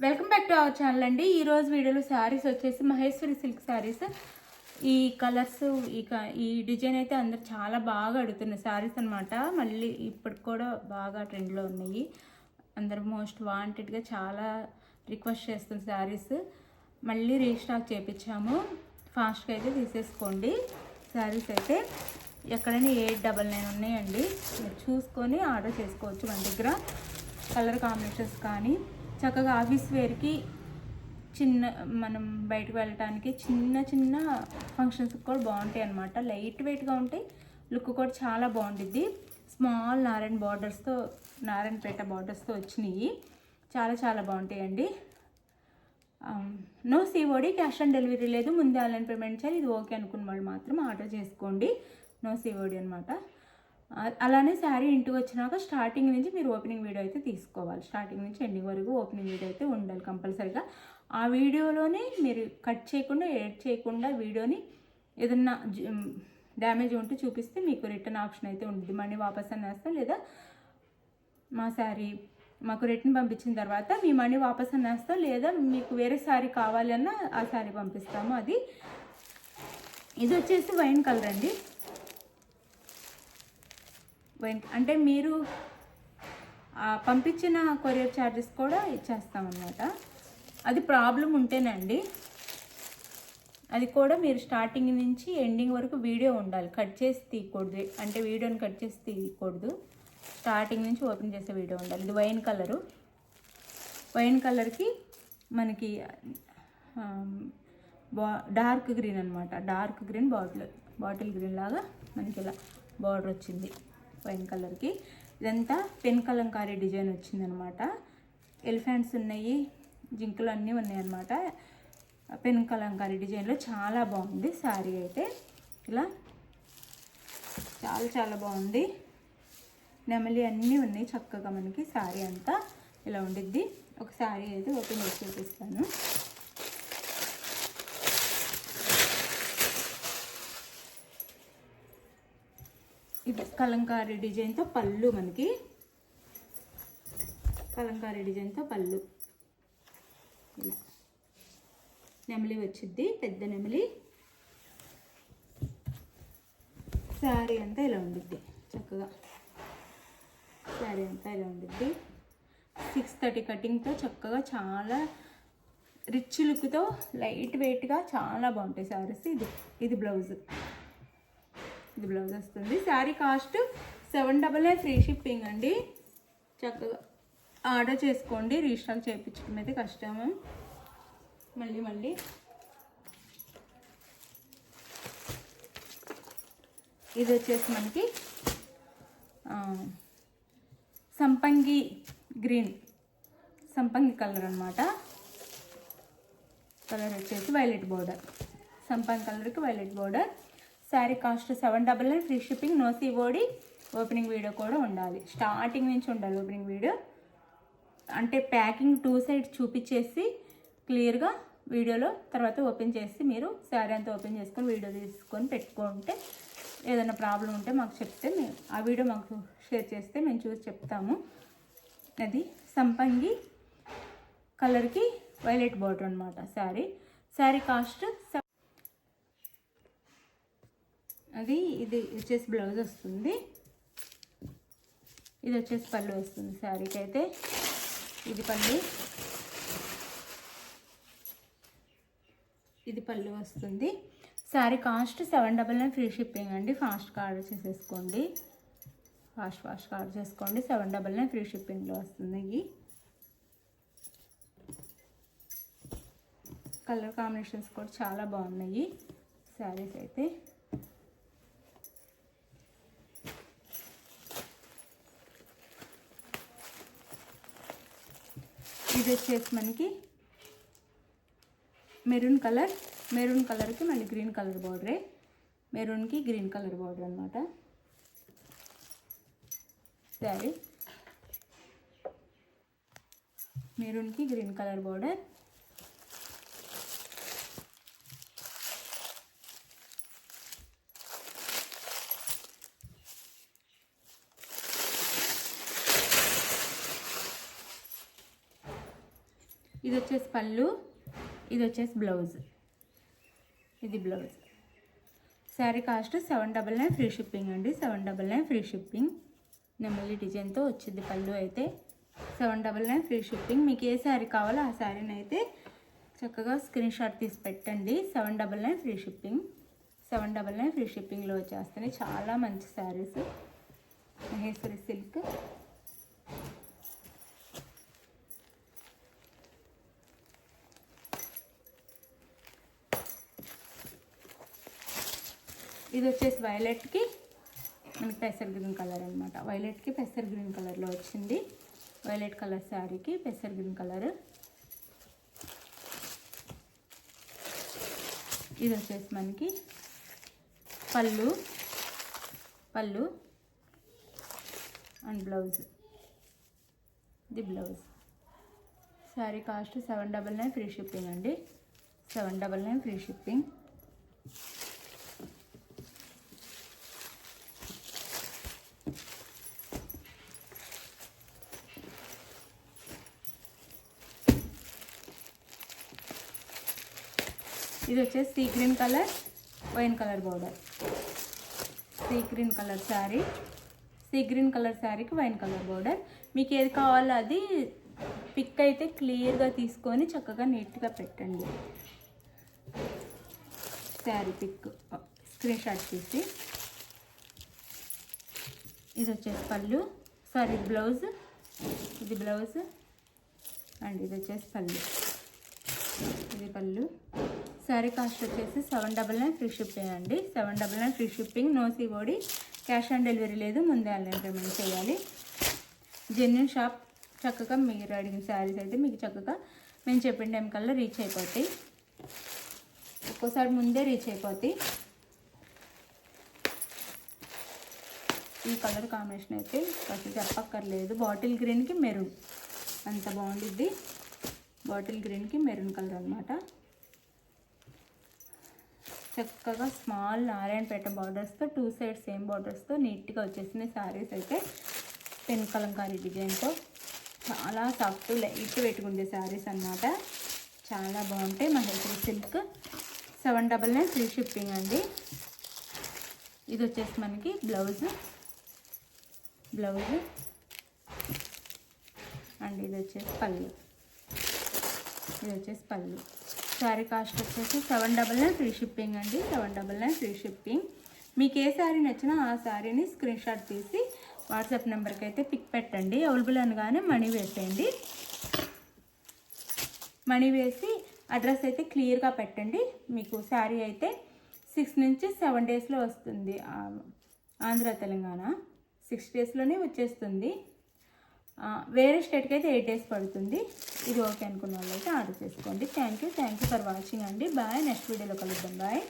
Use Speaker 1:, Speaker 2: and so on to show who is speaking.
Speaker 1: Welcome back to our channel అండి. ఈ రోజు వీడియోలో శారీస్ వచ్చేసి మహేశ్వరి సిల్క్ శారీస్. ఈ కలర్స్ ఈ క- ఈ డిజైన్ అయితే అందరు చాలా బాగా అడుగుతున్న శారీస్ అన్నమాట. మళ్ళీ ఇప్పటికి కూడా బాగా ట్రెండ్లో ఉన్నాయి. అందరు మోస్ట్ వాంటెడ్గా చాలా రిక్వెస్ట్ చేస్తున్న శారీస్. మళ్ళీ రీస్టాక్ చేయించాము ఫాస్ట్గా అయితే తీసేసుకోండి. శారీస్ అయితే ఎక్కడైనా ఎయిట్ డబల్ నైన్ ఉన్నాయండి. మీరు చూసుకొని ఆర్డర్ చేసుకోవచ్చు మన దగ్గర. కలర్ కాంబినేషన్స్ కానీ చక్కగా ఆఫీస్ వేర్కి చిన్న మనం బయటకు వెళ్ళటానికి చిన్న చిన్న ఫంక్షన్స్కి కూడా బాగుంటాయి అన్నమాట. లైట్ వెయిట్గా ఉంటాయి లుక్ కూడా చాలా బాగుంటుంది స్మాల్ నారాయణ బార్డర్స్తో నారాయణపేట బార్డర్స్తో వచ్చినాయి. చాలా చాలా బాగుంటాయండి. No COD cash on delivery లేదు. ముందే ఆన్లైన్ పేమెంట్ చేయాలి. ఇది ఓకే అనుకున్న వాళ్ళు మాత్రం ఆర్డర్ చేసుకోండి. నో సిఓడి అనమాట అలానే శారీ ఇంటికి వచ్చినాక స్టార్టింగ్ నుంచి మీరు ఓపెనింగ్ వీడియో అయితే తీసుకోవాలి. స్టార్టింగ్ నుంచి ఎండింగ్ వరకు ఓపెనింగ్ వీడియో అయితే ఉండాలి కంపల్సరీగా. ఆ వీడియోలోనే మీరు కట్ చేయకుండా ఎడిట్ చేయకుండా వీడియోని ఏదన్నా డ్యామేజ్ ఉంటే చూపిస్తే మీకు రిటర్న్ ఆప్షన్ అయితే ఉంటుంది. మనీ వాపస్ అనేస్తాం లేదా మా శారీ మాకు రిటర్న్ పంపించిన తర్వాత మీ మనీ వాపస్ అనేస్తాం లేదా మీకు వేరే శారీ కావాలన్నా ఆ శారీ పంపిస్తాము అది. ఇది వచ్చేసి వైన్ కలర్ అండి. అంటే మీరు పంపించిన కొరియర్ ఛార్జెస్ కూడా ఇచ్చేస్తామన్నమాట. అది ప్రాబ్లం ఉంటేనండి అది కూడా మీరు స్టార్టింగ్ నుంచి ఎండింగ్ వరకు వీడియో ఉండాలి. కట్ చేసి తీయకూడదు. అంటే వీడియోని కట్ చేసి తీయకూడదు. స్టార్టింగ్ నుంచి ఓపెన్ చేసే వీడియో ఉండాలి. ఇది వైన్ కలరు. వైన్ కలర్కి మనకి బా డార్క్ గ్రీన్ అనమాట dark green bottle bottle green లాగా మనకి ఇలా బార్డర్ వచ్చింది. వైన్ కలర్కి. ఇదంతా పెన్ కలంకారీ డిజైన్ వచ్చిందనమాట. ఎలిఫెంట్స్ ఉన్నాయి జింకలు అన్నీ ఉన్నాయన్నమాట. పెన్ కలంకారీ డిజైన్లో చాలా బాగుంది శారీ అయితే. ఇలా చాలా చాలా బాగుంది. నెమలి అన్నీ ఉన్నాయి చక్కగా మనకి శారీ అంతా. ఇలా ఉండిద్ది. ఒక శారీ అయితే ఓపెన్ చేసి చూపిస్తాను. ఇది కలంకారీ డిజైన్తో పళ్ళు మనకి. కలంకారీ డిజైన్తో పళ్ళు. ఇలా. నెమలి వచ్చిద్ది పెద్ద నెమలి. శారీ అంతా ఇలా ఉండిద్ది చక్కగా. శారీ అంతా ఇలా ఉండిద్ది. సిక్స్ థర్టీ కటింగ్తో చక్కగా చాలా రిచ్ లుక్తో లైట్ వెయిట్గా చాలా బాగుంటాయి శారీస్ ఇది. ఇది బ్లౌజ్. ఇది బ్లౌజ్ వస్తుంది. Sari cost seven double nine free shipping అండి. చక్కగా ఆర్డర్ చేసుకోండి. రీస్టాక్ చేయించడం అయితే కష్టము. మళ్ళీ మళ్ళీ. ఇది వచ్చేసి మనకి సంపంగి గ్రీన్. సంపంగి కలర్ అనమాట కలర్ వచ్చేసి వైలెట్ బోర్డర్ సంపంగి కలర్కి violet border sari cost seven double nine free shipping no COD opening video కూడా ఉండాలి. స్టార్టింగ్ నుంచి ఉండాలి ఓపెనింగ్ వీడియో అంటే ప్యాకింగ్ టూ సైడ్ చూపించేసి క్లియర్గా వీడియోలో తర్వాత ఓపెన్ చేసి మీరు శారీ అంతా ఓపెన్ చేసుకొని వీడియో తీసుకొని పెట్టుకుంటే ఏదైనా ప్రాబ్లం ఉంటే మాకు చెప్తే మేము ఆ వీడియో మాకు షేర్ చేస్తే మేము చూసి చెప్తాము. అది సంపంగి కలర్కి వైలెట్ బార్డర్ అనమాట శారీ. శారీ కాస్ట్ అది ఇది వచ్చేసి బ్లౌజ్ వస్తుంది. ఇది వచ్చేసి పళ్ళు వస్తుంది శారీకి అయితే. ఇది పళ్ళు. ఇది పళ్ళు వస్తుంది. Sari cost seven double nine free shipping అండి. ఫాస్ట్గా ఆర్డర్ చేసేసుకోండి. ఫాస్ట్ ఫాస్ట్గా ఆర్డర్ చేసుకోండి. సెవెన్ డబల్ నైన్ ఫ్రీ షిప్పింగ్లో వస్తుంది ఇవి కలర్ కాంబినేషన్స్ కూడా చాలా బాగున్నాయి. శారీస్ అయితే. ఇది వచ్చేసి మనకి మెరూన్ కలర్ మెరూన్ కలర్కి మళ్ళీ గ్రీన్ కలర్ బార్డరే మెరూన్కి గ్రీన్ కలర్ బార్డర్ అనమాట శారీ మెరూన్కి గ్రీన్ కలర్ బార్డర్ ఇది వచ్చేసి పళ్ళు ఇది వచ్చేసి బ్లౌజ్. ఇది blouse. Sari cost seven double nine free shipping అండి. Seven double nine free shipping. నెమలి డిజైన్తో వచ్చింది పళ్ళు అయితే seven double nine free shipping. మీకు ఏ శారీ కావాలో ఆ శారీని అయితే చక్కగా స్క్రీన్ షాట్ తీసి పెట్టండి. Seven double nine free shipping. Seven double nine free షిప్పింగ్లో వచ్చేస్తున్నాయి. చాలా మంచి శారీస్. మహేశ్వరి సిల్క్. ఇది వచ్చేసి వైలెట్కి మనకి పెసర్ గ్రీన్ కలర్ అనమాట వైలెట్కి పెసర్ గ్రీన్ కలర్లో వచ్చింది. వైలెట్ కలర్ శారీకి పెసర్ గ్రీన్ కలర్. ఇది వచ్చేసి మనకి పళ్ళు పళ్ళు అండ్ బ్లౌజ్ ఇది blouse sari cost seven double nine free shipping అండి. Seven double nine free shipping ఇది వచ్చేసి sea green colour wine colour border sea green colour sari. Sea green colour శారీకి వైన్ కలర్ బార్డర్ మీకు ఏది కావాలో అది pick అయితే క్లియర్గా తీసుకొని చక్కగా నీట్గా పెట్టండి. శారీ పిక్ స్క్రీన్ షాట్ తీసి. ఇది వచ్చేసి పళ్ళు సారీ బ్లౌజ్ ఇది బ్లౌజ్ అండ్ ఇది వచ్చేసి పళ్ళు. ఇది పళ్ళు. శారీ కాస్ట్ వచ్చేసి seven double nine free shipping అండి. Seven double nine free shipping no COD cash on delivery లేదు ముందే ఆన్లైన్ పేమెంట్ చేయాలి. జెన్యున్ షాప్ చక్కగా మీరు అడిగిన శారీస్ అయితే మీకు చక్కగా మేము చెప్పిన టైం కల్లా రీచ్ అయిపోతాయి. ఒక్కోసారి ముందే రీచ్ అయిపోతాయి. ఈ కలర్ కాంబినేషన్ అయితే అసలు చెప్పక్కర్లేదు. బాటిల్ గ్రీన్కి మెరూన్. అంత బాగుండిద్ది. బాటిల్ గ్రీన్కి మెరూన్ కలర్ అనమాట చక్కగా స్మాల్ నారాయణపేట బార్డర్స్తో టూ సైడ్ సేమ్ బార్డర్స్తో నీట్గా వచ్చేసిన శారీస్ అయితే పెన్ కలంకారీ డిజైన్తో చాలా సాఫ్ట్ లైట్ పెట్టుకుండే శారీస్ అన్నమాట. చాలా బాగుంటాయి. Maheshwari silk seven double nine free shipping అండి. ఇది వచ్చేసి మనకి బ్లౌజ్ బ్లౌజ్ అండ్ ఇది వచ్చేసి పళ్ళు. ఇది వచ్చేసి పళ్ళు. శారీ కాస్ట్ వచ్చేసి seven double nine free shipping అండి. Seven double nine free shipping మీకు ఏ శారీ నచ్చినా ఆ శారీని స్క్రీన్ షాట్ తీసి వాట్సాప్ నెంబర్కి అయితే పిక్ పెట్టండి. అవైలబుల్ అనగానే మనీ వేసేయండి. మనీ వేసి అడ్రస్ అయితే క్లియర్గా పెట్టండి. మీకు శారీ అయితే సిక్స్ నుంచి సెవెన్ డేస్లో వస్తుంది. ఆంధ్ర తెలంగాణ. సిక్స్ డేస్లోనే వచ్చేస్తుంది. వేరే స్టేట్కి అయితే ఎయిట్ డేస్ పడుతుంది. ఇది ఓకే అనుకున్న వాళ్ళు అయితే ఆర్డర్ చేసుకోండి. Thank you thank you for watching అండి. బాయ్. నెక్స్ట్ వీడియోలో కలుద్దాం. బాయ్.